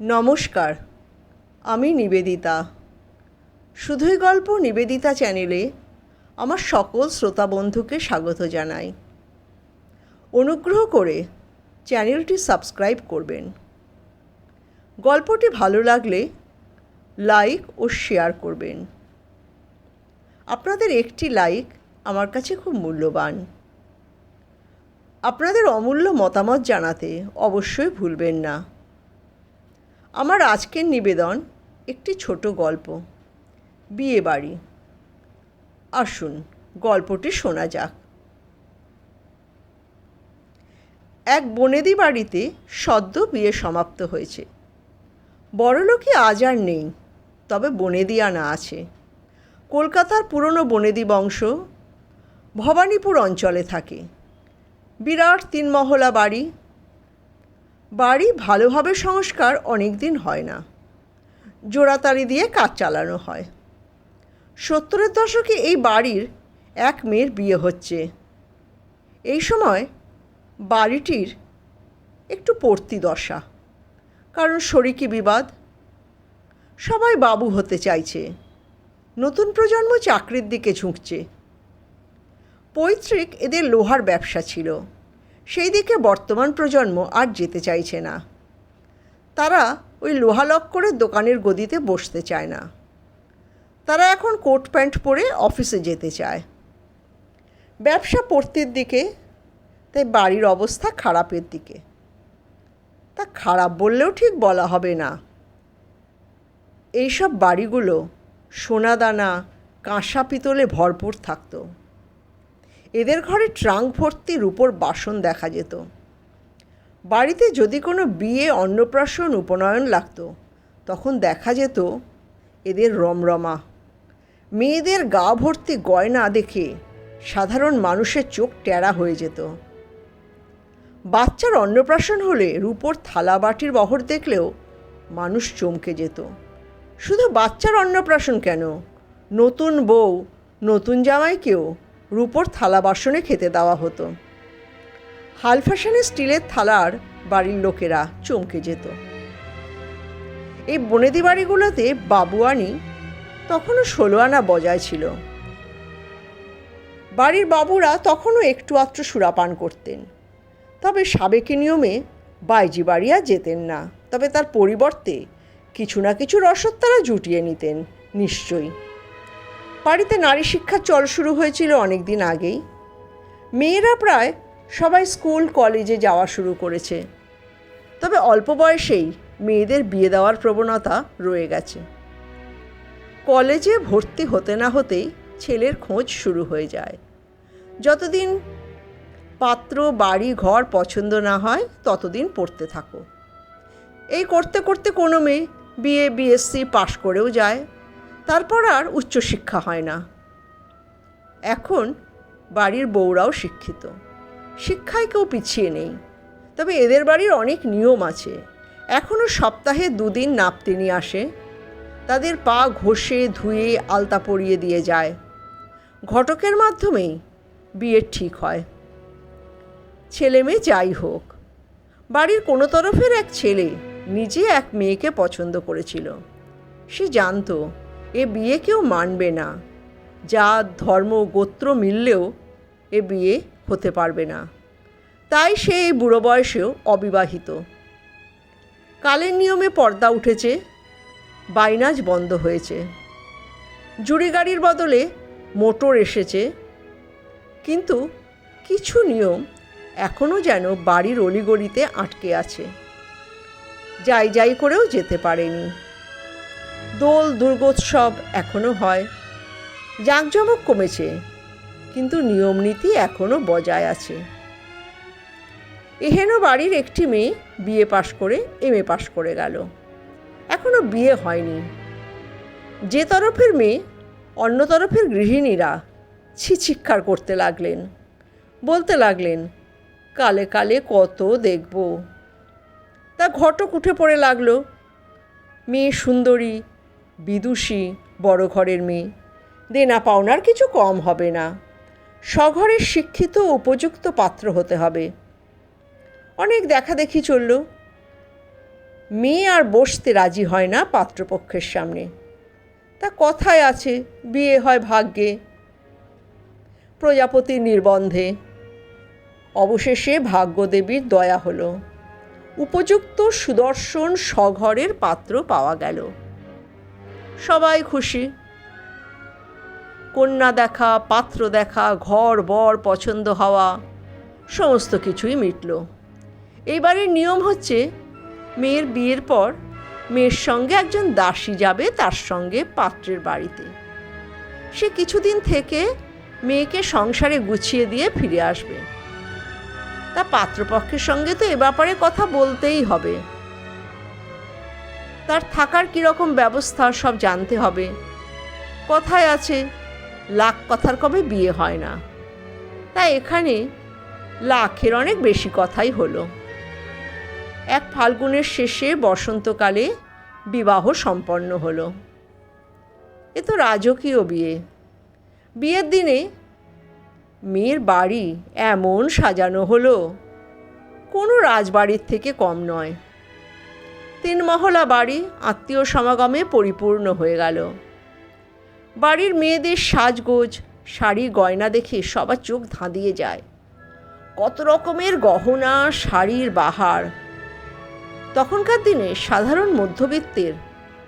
নমস্কার, আমি নিবেদিতা। শুধুই গল্প নিবেদিতা চ্যানেলে আমার সকল শ্রোতা বন্ধুকে স্বাগত জানাই। অনুগ্রহ করে চ্যানেলটি সাবস্ক্রাইব করবেন। গল্পটি ভালো লাগলে লাইক ও শেয়ার করবেন। আপনাদের একটি লাইক আমার কাছে খুব মূল্যবান। আপনাদের অমূল্য মতামত জানাতে অবশ্যই ভুলবেন না। আমার আজকের নিবেদন একটি ছোট গল্প। বিয়ে বাড়ি। আসুন, গল্পটি শোনা যাক। এক বনেদি বাড়িতে সদ্য বিয়ে সমাপ্ত হয়েছে। বড়লোকই আজ আর নেই, তবে বনেদি আনা আছে। কলকাতার পুরনো বনেদি বংশ ভবানীপুর অঞ্চলে থাকে। বিরাট তিনমহলা বাড়ি বাড়ি ভালোভাবে সংস্কার অনেক দিন হয় না। জোড়াতাড়ি দিয়ে কাজ চালানো হয়। সত্তরের দশকে এই বাড়ির এক মেয়ের বিয়ে হচ্ছে। এই সময় বাড়িটির একটু পড়তি দশা, কারণ শরিকি বিবাদ। সবাই বাবু হতে চাইছে। নতুন প্রজন্ম চাকরির দিকে ঝুঁকছে। পৈতৃক এদের লোহার ব্যবসা ছিল। সেই দিকে বর্তমান প্রজন্ম আর যেতে চাইছে না। তারা ওই লোহালক্করের দোকানের গদিতে বসতে চায় না। তারা এখন কোট প্যান্ট পরে অফিসে যেতে চায়। ব্যবসা পড়তির দিকে, তাই বাড়ির অবস্থা খারাপের দিকে। তা খারাপ বললেও ঠিক বলা হবে না। এইসব বাড়িগুলো সোনাদানা, কাঁসা পিতলে ভরপুর থাকতো। এদের ঘরে ট্রাঙ্ক ভর্তি রূপোর বাসন দেখা যেত। বাড়িতে যদি কোনো বিয়ে, অন্নপ্রাশন, উপনয়ন লাগতো, তখন দেখা যেত এদের রমরমা। মেয়েদের গা ভর্তি গয়না দেখে সাধারণ মানুষের চোখ টেরা হয়ে যেত। বাচ্চার অন্নপ্রাশন হলে রূপোর থালা বাটির বহর দেখলেও মানুষ চমকে যেত। শুধু বাচ্চার অন্নপ্রাশন কেন? নতুন বউ, নতুন জামাইকেও রূপোর থালা বাসনে খেতে দেওয়া হতো। হাল ফ্যাশনের স্টিলের থালার বাড়ির লোকেরা চমকে যেত। এই বনেদি বাড়িগুলোতে বাবুয়ানি তখনও ষোলো আনা বজায় ছিল। বাড়ির বাবুরা তখনও একটু আত্র সুরাপান করতেন। তবে সাবেকি নিয়মে বাইজি বাড়ি আর যেতেন না। তবে তার পরিবর্তে কিছু না কিছু রসদ তারা জুটিয়ে নিতেন, নিশ্চয়ই। বাড়িতে নারী শিক্ষার চল শুরু হয়েছিল অনেক দিন আগেই। মেয়েরা প্রায় সবাই স্কুল, কলেজে যাওয়া শুরু করেছে। তবে অল্প বয়সেই মেয়েদের বিয়ে দেওয়ার প্রবণতা রয়ে গেছে। কলেজে ভর্তি হতে না হতেই ছেলের খোঁজ শুরু হয়ে যায়। যতদিন পাত্র, বাড়ি, ঘর পছন্দ না হয়, ততদিন পড়তে থাকো। এই করতে করতে কোনো মেয়ে বিএ বিএসসি পাশ করেও যায়। তারপর আর উচ্চশিক্ষা হয় না। এখন বাড়ির বউরাও শিক্ষিত। শিক্ষায় কেউ পিছিয়ে নেই। তবে এদের বাড়ির অনেক নিয়ম আছে। এখনও সপ্তাহে দুদিন নাপতে নিয়ে আসে। তাদের পা ঘষে, ধুয়ে, আলতা পরিয়ে দিয়ে যায়। ঘটকের মাধ্যমেই বিয়ের ঠিক হয়। ছেলে মেয়ে যাই হোক, বাড়ির কোনো তরফের এক ছেলে নিজে এক মেয়েকে পছন্দ করেছিল। সে জানতো এ বিয়ে কেউ মানবে না। জাত ধর্ম গোত্র মিললেও এ বিয়ে হতে পারবে না। তাই সে এই বুড়ো বয়সেও অবিবাহিত। কালের নিয়মে পর্দা উঠেছে, বাইনাজ বন্ধ হয়েছে। জুড়ি গাড়ির বদলে মোটর এসেছে। কিন্তু কিছু নিয়ম এখনও যেন বাড়ির অলিগলিতে আটকে আছে। যাই যাই করেও যেতে পারেনি। দোল দুর্গোৎসব এখনও হয়। জাঁকজমক কমেছে, কিন্তু নিয়মনীতি এখনও বজায় আছে। এহেন বাড়ির একটি মেয়ে বিয়ে পাশ করে, এম এ পাশ করে গেল। এখনও বিয়ে হয়নি। যে তরফের মেয়ে, অন্য তরফের গৃহিণীরা ছিছিক্ষার করতে লাগলেন। বলতে লাগলেন, কালে কালে কত দেখব। তা ঘটক উঠে পড়ে লাগল। মেয়ে সুন্দরী বিদুষী, বড় ঘরের মেয়ে। দেনা পাওনার কিছু কম হবে না। স্বঘরের শিক্ষিত উপযুক্ত পাত্র হতে হবে। অনেক দেখা দেখি চলল। মেয়ে আর বসতে রাজি হয় না পাত্রপক্ষের সামনে। তা কথায় আছে, বিয়ে হয় ভাগ্যে। প্রজাপতির নির্বন্ধে। অবশেষে ভাগ্যদেবীর দয়া হলো। উপযুক্ত সুদর্শন স্বঘরের পাত্র পাওয়া গেল। সবাই খুশি। কন্যা দেখা, পাত্র দেখা, ঘর, বর, পছন্দ হওয়া, সমস্ত কিছুই মিটল। এইবারের নিয়ম হচ্ছে, মেয়ের বিয়ের পর মেয়ের সঙ্গে একজন দাসী যাবে তার সঙ্গে পাত্রের বাড়িতে। সে কিছুদিন থেকে মেয়েকে সংসারে গুছিয়ে দিয়ে ফিরে আসবে। তা পাত্রপক্ষের সঙ্গে তো এ ব্যাপারে কথা বলতেই হবে। তার থাকার কীরকম ব্যবস্থা সব জানতে হবে। কথায় আছে, লাখ কথার কবে বিয়ে হয় না। তাই এখানে লাখের অনেক বেশি কথাই হলো। এক ফাল্গুনের শেষে বসন্তকালে বিবাহ সম্পন্ন হলো। এ তো রাজকীয় বিয়ে। বিয়ের দিনে মেয়ের বাড়ি এমন সাজানো হলো, কোনো রাজবাড়ির থেকে কম নয়। তিন মহলা বাড়ি আত্মীয় সমাগমে পরিপূর্ণ হয়ে গেল। বাড়ির মেয়েদের সাজগোজ, শাড়ি, গয়না দেখে সবার চোখ ধাঁধিয়ে যায়। কত রকমের গহনা, শাড়ির বাহার। তখনকার দিনে সাধারণ মধ্যবিত্তের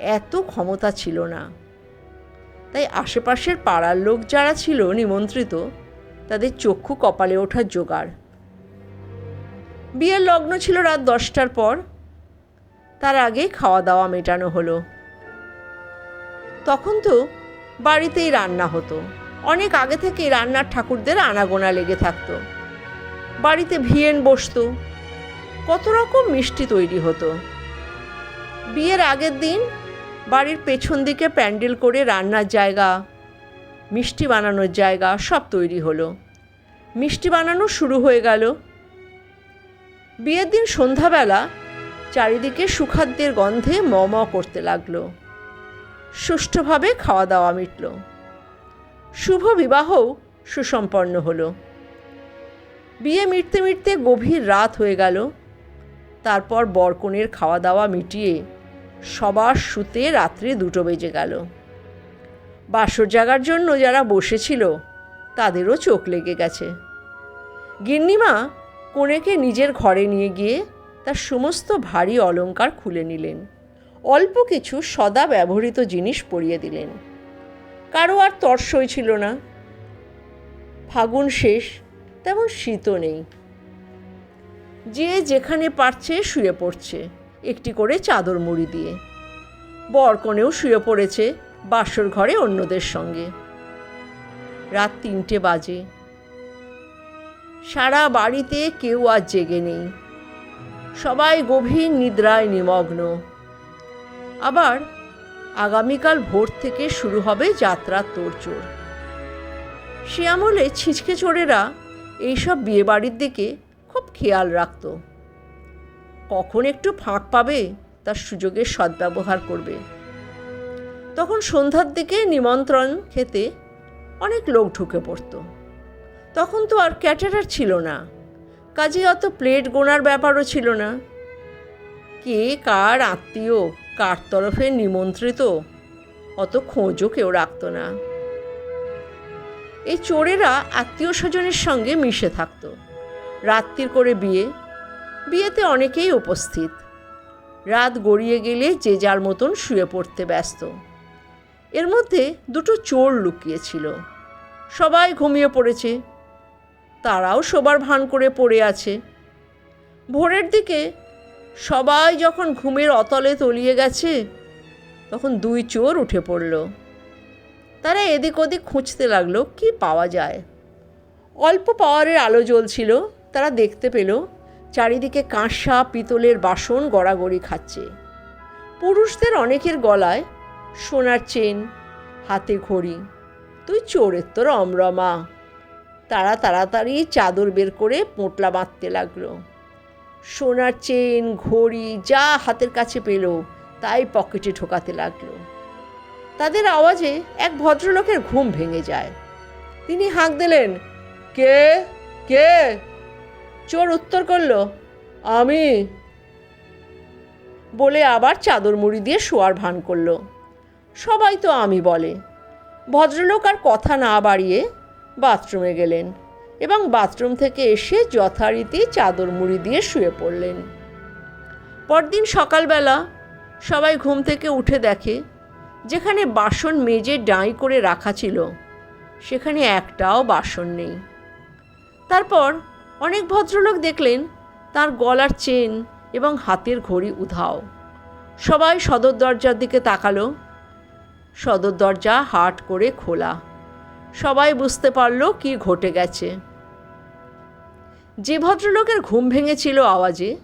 এত ক্ষমতা ছিল না। তাই আশেপাশের পাড়ার লোক যারা ছিল নিমন্ত্রিত, তাদের চক্ষু কপালে ওঠার জোগাড়। বিয়ের লগ্ন ছিল রাত দশটার পর। তার আগে খাওয়া দাওয়া মেটানো হলো। তখন তো বাড়িতেই রান্না হতো। অনেক আগে থেকেই রান্নার ঠাকুরদের আনাগোনা লেগে থাকতো। বাড়িতে ভিয়েন বসতো। কত রকম মিষ্টি তৈরি হতো। বিয়ের আগের দিন বাড়ির পেছন দিকে প্যান্ডেল করে রান্নার জায়গা, মিষ্টি বানানোর জায়গা সব তৈরি হলো। মিষ্টি বানানো শুরু হয়ে গেল। বিয়ের দিন সন্ধ্যাবেলা চারিদিকে সুখাদ্যের গন্ধে ম ম করতে লাগল। সুষ্ঠুভাবে খাওয়া দাওয়া মিটল। শুভ বিবাহও সুসম্পন্ন হলো। বিয়ে মিটতে মিটতে গভীর রাত হয়ে গেল। তারপর বরকনের খাওয়া দাওয়া মিটিয়ে সবার শুতে রাত্রি দুটো বেজে গেল। বাসর জাগার জন্য যারা বসেছিল, তাদেরও চোখ লেগে গেছে। গিন্নিমা কনেকে নিজের ঘরে নিয়ে গিয়ে তার সমস্ত ভারী অলঙ্কার খুলে নিলেন। অল্প কিছু সদা ব্যবহৃত জিনিস পরিয়ে দিলেন। কারও আর তর্সই ছিল না। ফাগুন শেষ, তেমন শীতও নেই। যে যেখানে পারছে শুয়ে পড়ছে, একটি করে চাদর মুড়ি দিয়ে। বরকনেও শুয়ে পড়েছে বাসর ঘরে অন্যদের সঙ্গে। রাত তিনটে বাজে। সারা বাড়িতে কেউ আর জেগে নেই। সবাই গভীর নিদ্রায় নিমগ্ন। আবার আগামীকাল ভোর থেকে শুরু হবে যাত্রার তোড়জোড়। সে আমলে ছিচকে চোরেরা এইসব বিয়েবাড়ির দিকে খুব খেয়াল রাখত। কখন একটু ফাঁক পাবে তার সুযোগের সদ্ব্যবহার করবে। তখন সন্ধ্যার দিকে নিমন্ত্রণ খেতে অনেক লোক ঢুকে পড়তো। তখন তো আর ক্যাটারার ছিল না। কাজে অত প্লেট গোনার ব্যাপারও ছিল না। কে কার আত্মীয়, কার তরফে নিমন্ত্রিত, অত খোঁজও কেউ রাখত না। এই চোরেরা আত্মীয় স্বজনের সঙ্গে মিশে থাকত। রাত্রির করে বিয়ে, বিয়েতে অনেকেই উপস্থিত। রাত গড়িয়ে গেলে যে যার মতন শুয়ে পড়তে ব্যস্ত। এর মধ্যে দুটো চোর লুকিয়েছিল। সবাই ঘুমিয়ে পড়েছে। তারাও শোবার ভান করে পড়ে আছে। ভোরের দিকে সবাই যখন ঘুমের অতলে তলিয়ে গেছে, তখন দুই চোর উঠে পড়ল। তারা এদিক ওদিক খুঁজতে লাগল কি পাওয়া যায়। অল্প পাওয়ারের আলো জ্বলছিল, তারা দেখতে পেল চারিদিকে কাঁসা, পিতলের বাসন গড়াগড়ি খাচ্ছে। পুরুষদের অনেকের গলায় সোনার চেন, হাতে ঘড়ি তুই চোরের তোর অমরমা তারা তাড়াতাড়ি চাদর বের করে পোঁটলা বাঁধতে লাগল। সোনার চেন, ঘড়ি, যা হাতের কাছে পেল, তাই পকেটে ঢোকাতে লাগল। তাদের আওয়াজে এক ভদ্রলোকের ঘুম ভেঙে যায়। তিনি হাঁক দিলেন, কে? কে? চোর উত্তর করল, আমি। বলে আবার চাদর মুড়ি দিয়ে শোয়ার ভান করল। সবাই তো আমি বলে। ভদ্রলোক আর কথা না বাড়িয়ে বাথরুমে গেলেন এবং বাথরুম থেকে এসে যথারীতি চাদর মুড়ি দিয়ে শুয়ে পড়লেন। পরদিন সকালবেলা সবাই ঘুম থেকে উঠে দেখে যেখানে বাসন মেজে ডাঁই করে রাখা ছিল, সেখানে একটাও বাসন নেই। তারপর অনেক ভদ্রলোক দেখলেন তার গলার চেন এবং হাতের ঘড়ি উধাও। সবাই সদর দরজার দিকে তাকালো, সদর দরজা হাট করে খোলা। সবাই বুঝতে পারল কি ঘটে গেছে। যে ভদ্রলোকের ঘুম ভেঙেছিল আওয়াজে